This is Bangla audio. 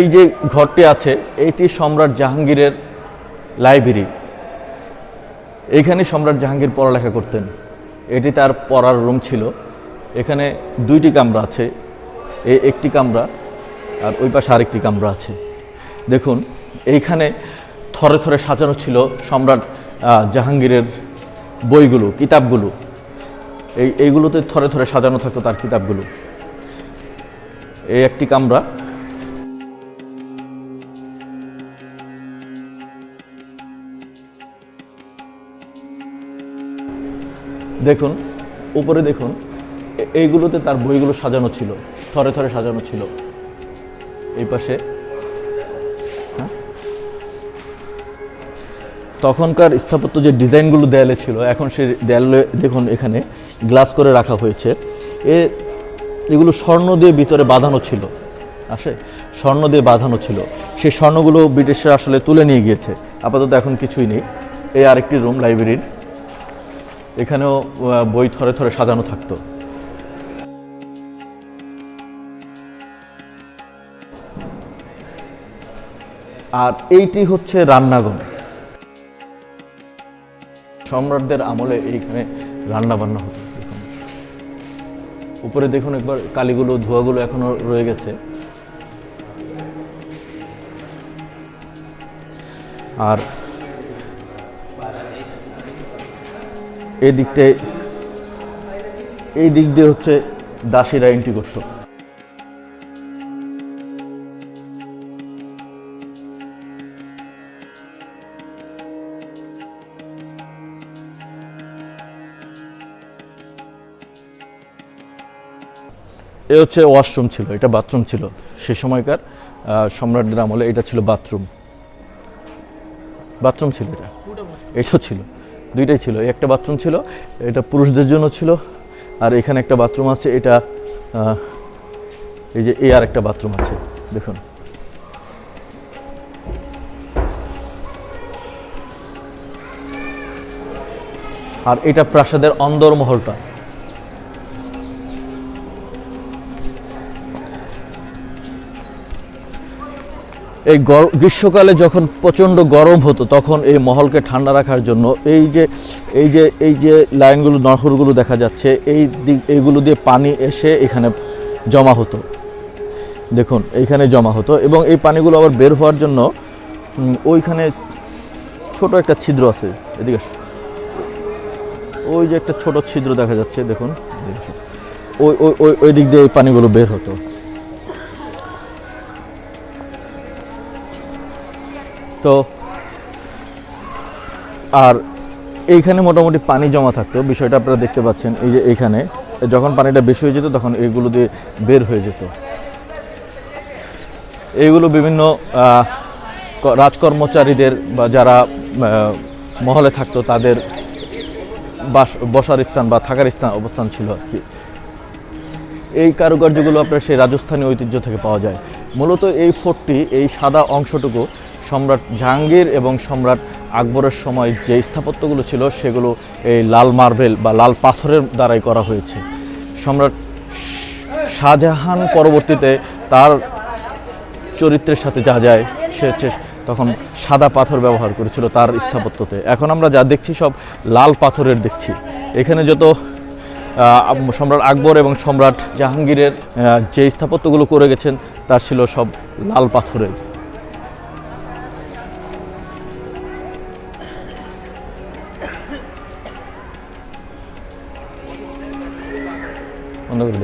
এই যে ঘরটি আছে, এটি সম্রাট জাহাঙ্গীরের লাইব্রেরি। এইখানে সম্রাট জাহাঙ্গীর পড়ালেখা করতেন। এটি তার পড়ার রুম ছিল। এখানে দুইটি কামরা আছে এই একটি কামরা আর ওই পাশে আরেকটি কামরা আছে। দেখুন, এইখানে থরে থরে সাজানো ছিল সম্রাট জাহাঙ্গীরের বইগুলো, কিতাবগুলো। এই, এইগুলোতে থরে থরে সাজানো থাকতো তার কিতাবগুলো। এই একটি কামরা দেখুন, উপরে দেখুন এইগুলোতে তার বইগুলো সাজানো ছিল, থরে থরে সাজানো ছিল। এই পাশে হ্যাঁ? তখনকার স্থাপত্য যে ডিজাইনগুলো দেয়ালে ছিল, এখন সে দেয়ালে দেখুন এখানে গ্লাস করে রাখা হয়েছে। এ, এগুলো স্বর্ণ দিয়ে ভিতরে বাঁধানো ছিল। আসে? স্বর্ণ দিয়ে বাঁধানো ছিল। সেই স্বর্ণগুলো ব্রিটিশরা আসলে তুলে নিয়ে গিয়েছে। আপাতত এখন কিছুই নেই। এই আরেকটি রুম, লাইব্রেরির। এখানেও বই থরে থরে সাজানো থাকতো। আর এইটি হচ্ছে রান্নাঘর। সম্রাটদের আমলে এইখানে রান্না বান্না হতো। উপরে দেখুন একবার কালিগুলো, ধোয়াগুলো এখনও রয়ে গেছে। আর এই দিকটায়, এই দিক দিয়ে হচ্ছে দাসীরা এন্ট্রি করতো। এ হচ্ছে ওয়াশরুম ছিল, এটা বাথরুম ছিল সে সময়কার। সম্রাটদের আমলে এটা ছিল বাথরুম বাথরুম ছিল এটা। এসব ছিল। দুইটাই ছিল একটা বাথরুম ছিল, এটা পুরুষদের জন্য ছিল, আর এখানে একটা বাথরুম আছে, এটা এই যে এ আর একটা বাথরুম আছে, দেখুন। আর এটা প্রাসাদের অন্দরমহলটা। এই গর- গ্রীষ্মকালে যখন প্রচণ্ড গরম হতো, তখন এই মহলকে ঠান্ডা রাখার জন্য এই যে এই যে এই যে লাইনগুলো নহরগুলো দেখা যাচ্ছে, এই দিক, এইগুলো দিয়ে পানি এসে এখানে জমা হতো। দেখুন, এইখানে জমা হতো এবং এই পানিগুলো আবার বের হওয়ার জন্য ওইখানে ছোট একটা ছিদ্র আছে। এদিকে ওই যে একটা ছোট ছিদ্র দেখা যাচ্ছে, দেখুন। ওই ওই ওই দিক দিয়ে এই পানিগুলো বের হতো। তো আর এইখানে মোটামুটি পানি জমা থাকতো। বিষয়টা আপনারা দেখতে পাচ্ছেন এই যে এইখানে। যখন পানিটা বেশি হয়ে যেত, তখন এগুলো দিয়ে বের হয়ে যেত। এইগুলো বিভিন্ন রাজকর্মচারীদের বা যারা মহলে থাকতো, তাদের বাস, বসার স্থান বা থাকার স্থান, অবস্থান ছিল আর কি। এই কারুকার্যগুলো আপনার সেই রাজস্থানী ঐতিহ্য থেকে পাওয়া যায়। মূলত এই ফোর্টটি এই সাদা অংশটুকু সম্রাট জাহাঙ্গীর এবং সম্রাট আকবরের সময় যে স্থাপত্যগুলো ছিল সেগুলো এই লাল মার্বেল বা লাল পাথরের দ্বারাই করা হয়েছে। সম্রাট শাহজাহান পরবর্তীতে তার চরিত্রের সাথে যা যায়, সে হচ্ছে তখন সাদা পাথর ব্যবহার করেছিল তার স্থাপত্যতে। এখন আমরা যা দেখছি সব লাল পাথরের দেখছি। এখানে যত সম্রাট আকবর এবং সম্রাট জাহাঙ্গীরের যে স্থাপত্যগুলো করে গেছেন তা ছিল সব লাল পাথরের। ഒന്നുകൂടി